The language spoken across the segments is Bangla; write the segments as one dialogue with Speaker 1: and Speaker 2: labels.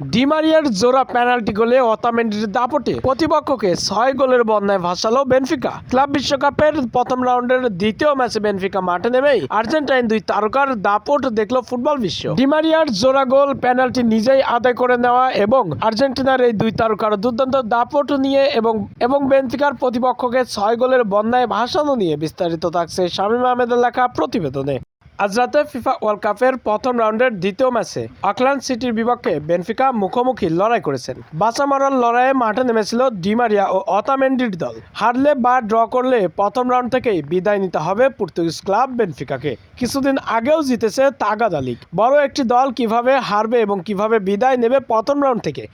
Speaker 1: ডিমারিয়ার জোড়া পেনাল্টি গোলে অতামেন্ডির দাপটে প্রতিপক্ষকে ছয় গোলের বন্যায় ভাসালো বেনফিকা। ক্লাব বিশ্বকাপের প্রথম রাউন্ডের দ্বিতীয় ম্যাচে বেনফিকা মাঠে নেমেই আর্জেন্টাইন দুই তারকার দাপট দেখল ফুটবল বিশ্ব। ডিমারিয়ার জোড়া গোল পেনাল্টি নিজেই আদায় করে নেওয়া এবং আর্জেন্টিনার এই দুই তারকার দুর্দান্ত দাপট নিয়ে এবং এবং বেনফিকার প্রতিপক্ষকে ছয় গোলের বন্যায় ভাসানো নিয়ে বিস্তারিত থাকছে শামীম আহমেদের লেখা প্রতিবেদনে। আজ রাতে ফিফা ওয়ার্ল্ড কাপের প্রথম রাউন্ডের দ্বিতীয় ম্যাচে অকল্যান্ড সিটির বিপক্ষে বেনফিকা মুখোমুখি লড়াই করেছেন। বাঁচা মারার লড়াইয়ে মাঠে নেমেছিল ডিমারিয়া ও অতামেন্ডির দল। হারলে বা ড্র করলে প্রথম রাউন্ড থেকেই বিদায় নিতে হবে পর্তুগিজ ক্লাব বেনফিকাকে। কিছুদিন আগেও জিতেছে তাগাদা লিগ বড় একটি দল কীভাবে হারবে এবং কীভাবে বিদায় নেবে প্রথম রাউন্ড থেকে?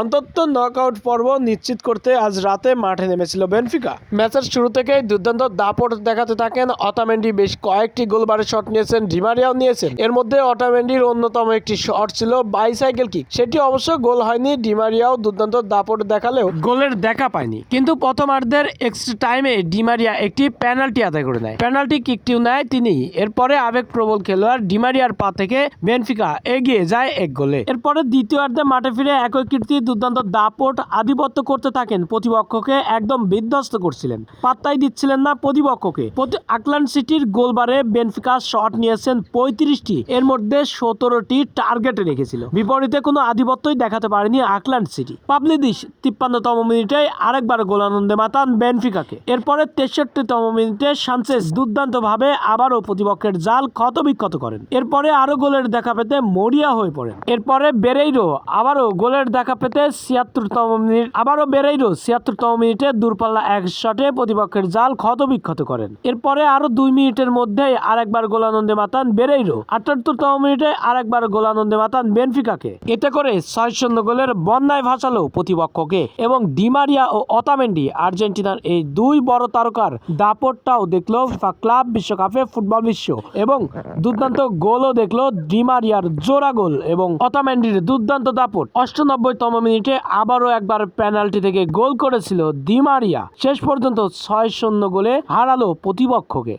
Speaker 1: অন্তত নকআউট পর্ব নিশ্চিত করতে আজ রাতে মাঠে নেমেছিল বেনফিকা। ম্যাচের শুরু থেকেই দুর্দান্ত দাপট দেখাতে থাকেন অটামেন্ডি বেশ কয়েকটি গোলবারের শট নিয়েছেন, ডিমারিয়াও নিয়েছেন। এর মধ্যে অটামেন্ডির অন্যতম একটি শট ছিল বাইসাইকেল কিক। সেটি অবশ্য গোল হয়নি, ডিমারিয়াও দুর্দান্ত দাপট দেখালেও গোলের দেখা পায়নি। কিন্তু প্রথমার্ধের এক্সট্রা টাইমে ডিমারিয়া একটি পেনাল্টি আদায় করে নেয়। পেনাল্টি কিকটিও নেয় তিনি। এরপরে আবেগপ্রবল খেলোয়াড় ডিমারিয়ার পা থেকে বেনফিকা এগিয়ে যায় এক গোলে। এরপরে দ্বিতীয়ার্ধে মাঠে ফিরে একই কীর্তি, দুর্দান্ত দাপট আধিপত্য করতে থাকেন প্রতিপক্ষকে একদম বিধ্বস্ত করছিলেন। পাত্তাই দিচ্ছিলেন না প্রতিপক্ষকে। প্রতি- আকল্যান্ড সিটির গোলবারে বেনফিকা শট নিয়েছেন পঁয়ত্রিশটি। এর মধ্যে সতেরোটি টার্গেটে রেখেছিল। বিপরীতে কোনো আধিপত্যই দেখাতে পারেনি আকল্যান্ড সিটি। পাবলিদিস তিপ্পান্নতম মিনিটে আরেকবার গোলানন্দে মাতান বেনফিকাকে। এরপরে তেষট্টিতম মিনিটে সানচেস দুর্দান্তভাবে আবারও প্রতিপক্ষের জাল ক্ষতবিক্ষত করেন। এরপরে আরও গোলের দেখা পেতে মরিয়া হয়ে পড়েন। এরপরে বেরেইরো আবারও গোলের দেখা পেতে ছিয়াত্তরতম মিনিট, আবারও বেরেইরো ছিয়াত্তরতম মিনিটে দূরপাল্লা এক শটে প্রতিপক্ষের জাল ক্ষতবিক্ষত করেন। এরপরে আরও দুই মিনিটের মধ্যেই আরেকবার গোলানন্দে মাতান বেরেইরো আটাত্তরতম মিনিটে আরেকবার গোলানন্দে মাতান বেনফিকাকে। এতে করে ছয় শূন্য গোলের বন্যায় ভাসালো প্রতিপক্ষকে এবং ডিমারিয়া ও অতামেন্ডি আর্জেন্টিনার এই দুই বড় তারকার দাপটটাও দেখল ক্লাব বিশ্বকাপে ফুটবল বিশ্ব এবং দুর্দান্ত গোলও দেখল ডিমারিয়ার জোড়া গোল এবং অতামেন্ডির দুর্দান্ত দাপট। অষ্টানব্বইতম মিনিটে আবারও একবার পেনাল্টি থেকে গোল করেছিল ডিমারিয়া শেষ পর্যন্ত ছয় শূন্য গোলে হারালো প্রতিপক্ষকে।